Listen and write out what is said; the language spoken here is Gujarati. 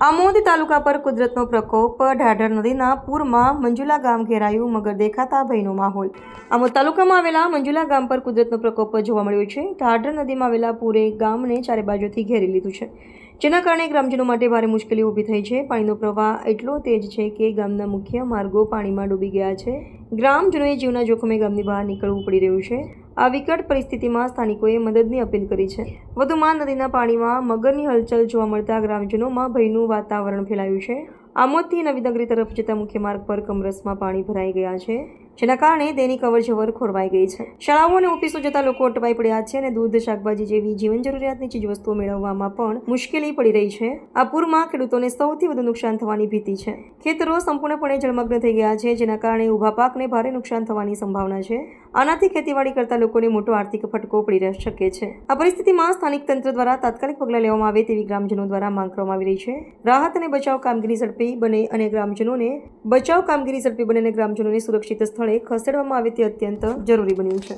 આમોદ તાલુકા પર કુદરતનો પ્રકોપ, ઢાઢર નદીના પૂરમાં મંજુલા ગામ ઘેરાયું, મગર દેખાતા ભયનો માહોલ. આમોદ તાલુકામાં આવેલા મંજુલા ગામ પર કુદરતનો પ્રકોપ જોવા મળ્યો છે. ઢાઢર નદીમાં આવેલા પૂરે ગામને ચારે બાજુથી ઘેરી લીધું છે. જેના કારણે ગ્રામજનો માટે ભારે મુશ્કેલી ઊભી થઈ છે. પાણીનો પ્રવાહ એટલો તેજ છે કે ગામના મુખ્ય માર્ગો પાણીમાં ડૂબી ગયા છે. ગ્રામજનોએ જીવના જોખમે ગામની બહાર નીકળવું પડી રહ્યું છે. આ વિકટ પરિસ્થિતિમાં સ્થાનિકોએ મદદની અપીલ કરી છે. વધુમાં નદીના પાણીમાં મગરની હલચલ જોવા મળતા ગ્રામજનોમાં ભયનું વાતાવરણ ફેલાયું છે. આમોદથી નવીનગરી તરફ જતા મુખ્ય માર્ગ પર કમરસમાં પાણી ભરાઈ ગયા છે. જેના કારણે તેની અવરજવર ખોરવાઈ ગઈ છે. શાળાઓ અને ઓફિસો જતા લોકો અટવાઈ પડ્યા છે અને દૂધ, શાકભાજી જેવી જીવન જરૂરિયાતની ચીજવસ્તુઓ મેળવવામાં પણ મુશ્કેલી પડી રહી છે. આ પૂરમાં ખેડૂતોને સૌથી વધુ નુકસાન થવાની ભીતિ છે. ખેતરો સંપૂર્ણપણે જળમગ્ન થઈ ગયા છે, જેના કારણે ઊભા પાકને ભારે નુકસાન થવાની સંભાવના છે. આનાથી ખેતીવાડી કરતા લોકોને મોટો આર્થિક ફટકો પડી રહી શકે છે. આ પરિસ્થિતિમાં સ્થાનિક તંત્ર દ્વારા તાત્કાલિક પગલાં લેવામાં આવે તેવી ગ્રામજનો દ્વારા માંગ કરવામાં આવી રહી છે. રાહત અને બચાવ કામગીરી ઝડપી બને અને ગ્રામજનોને બચાવ કામગીરી ઝડપી બને અને ગ્રામજનોને સુરક્ષિત સ્થળે ખસેડવામાં આવે તે અત્યંત જરૂરી બન્યું છે.